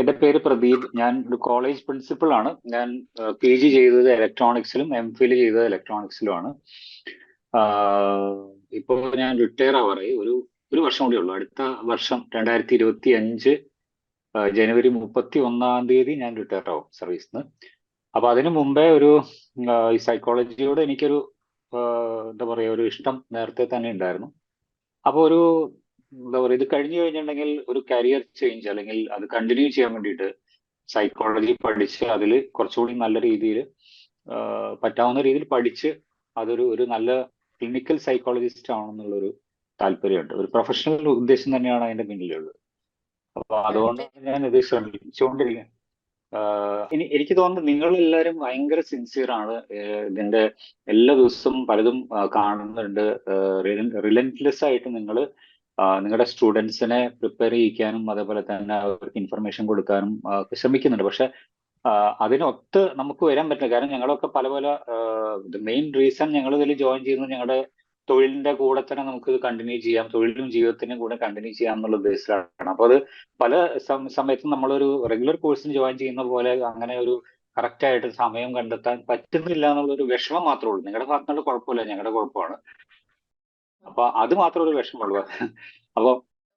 എന്റെ പേര് പ്രദീപ്. ഞാൻ ഒരു കോളേജ് പ്രിൻസിപ്പൾ ആണ്. ഞാൻ പി ജി ചെയ്തത് ഇലക്ട്രോണിക്സിലും എം ഫിൽ ചെയ്തത് ഇലക്ട്രോണിക്സിലുമാണ് ഇപ്പോൾ ഞാൻ റിട്ടയർ ആവാറായി. ഒരു ഒരു വർഷം കൂടി ഉള്ളൂ. അടുത്ത വർഷം രണ്ടായിരത്തി ഇരുപത്തി അഞ്ച് ജനുവരി മുപ്പത്തി ഒന്നാം തീയതി ഞാൻ റിട്ടയർ ആവും സർവീസിൽ നിന്ന് അപ്പൊ അതിനു മുമ്പേ ഒരു ഈ സൈക്കോളജിയോട് എനിക്കൊരു എന്താ പറയുക ഒരു ഇഷ്ടം നേരത്തെ തന്നെ ഉണ്ടായിരുന്നു. അപ്പോൾ ഒരു എന്താ പറയുക ഇത് കഴിഞ്ഞു കഴിഞ്ഞിട്ടുണ്ടെങ്കിൽ ഒരു കരിയർ ചേഞ്ച് അല്ലെങ്കിൽ അത് കണ്ടിന്യൂ ചെയ്യാൻ വേണ്ടിയിട്ട് സൈക്കോളജി പഠിച്ച് അതിൽ കുറച്ചുകൂടി നല്ല രീതിയിൽ പറ്റാവുന്ന രീതിയിൽ പഠിച്ച് അതൊരു ഒരു നല്ല ക്ലിനിക്കൽ സൈക്കോളജിസ്റ്റ് ആണെന്നുള്ളൊരു താല്പര്യമുണ്ട്. ഒരു പ്രൊഫഷണൽ ഉദ്ദേശം തന്നെയാണ് അതിന്റെ പിന്നിലുള്ളത്. അപ്പൊ അതുകൊണ്ട് ഞാൻ ഇത് ശ്രമിച്ചുകൊണ്ടിരിക്കുക ഇനി എനിക്ക് തോന്നുന്നു നിങ്ങൾ എല്ലാവരും ഭയങ്കര സിൻസിയർ ആണ്. ഇതിന്റെ എല്ലാ ദിവസവും പലതും കാണുന്നുണ്ട്. റിലന്റ്ലെസ് ആയിട്ട് നിങ്ങൾ നിങ്ങളുടെ സ്റ്റുഡൻസിനെ പ്രിപ്പയർ ചെയ്യിക്കാനും അതേപോലെ തന്നെ അവർക്ക് ഇൻഫർമേഷൻ കൊടുക്കാനും ശ്രമിക്കുന്നുണ്ട്. പക്ഷെ അതിനൊത്ത് നമുക്ക് വരാൻ പറ്റില്ല. കാരണം ഞങ്ങളൊക്കെ പല പല മെയിൻ റീസൺ ഞങ്ങൾ ഇതിൽ ജോയിൻ ചെയ്യുന്നത് ഞങ്ങളുടെ തൊഴിലിന്റെ കൂടെ തന്നെ നമുക്ക് ഇത് കണ്ടിന്യൂ ചെയ്യാം. തൊഴിലും ജീവിതത്തിനും കൂടെ കണ്ടിന്യൂ ചെയ്യാം എന്നുള്ള ഉദ്ദേശത്തിലാണ് അപ്പൊ അത് പല സമയത്തും നമ്മളൊരു റെഗുലർ കോഴ്സിന് ജോയിൻ ചെയ്യുന്ന പോലെ അങ്ങനെ ഒരു കറക്റ്റ് ആയിട്ട് സമയം കണ്ടെത്താൻ പറ്റുന്നില്ല എന്നുള്ള ഒരു വിഷമം മാത്രമേ ഉള്ളൂ. നിങ്ങളുടെ ഭാഗത്തുനിന്നുള്ള കുഴപ്പമില്ല. ഞങ്ങളുടെ കുഴപ്പമാണ്. അപ്പൊ അത് മാത്രം ഒരു വിഷമമുള്ളൂ. അപ്പൊ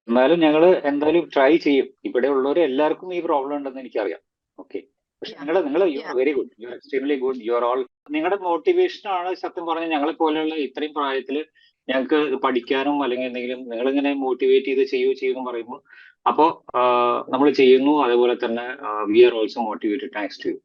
എന്നാലും ഞങ്ങൾ എന്തായാലും ട്രൈ ചെയ്യും. ഇവിടെ ഉള്ളവർ എല്ലാവർക്കും ഈ പ്രോബ്ലം ഉണ്ടെന്ന് എനിക്കറിയാം. ഓക്കെ പക്ഷെ നിങ്ങൾ നിങ്ങൾ you are very good you are extremely good you are all നിങ്ങളുടെ മോട്ടിവേഷൻ ആണ് സത്യം പറഞ്ഞാൽ ഞങ്ങളെ പോലെയുള്ള ഇത്രയും പ്രായത്തിൽ ഞങ്ങൾക്ക് പഠിക്കാനും അല്ലെങ്കിൽ എന്തെങ്കിലും നിങ്ങൾ ഇങ്ങനെ മോട്ടിവേറ്റ് ചെയ്ത് ചെയ്യൂ ചെയ്യുമെന്ന് പറയുമ്പോൾ അപ്പോൾ നമ്മൾ ചെയ്യുന്നു. അതുപോലെ തന്നെ we are also motivated thanks to you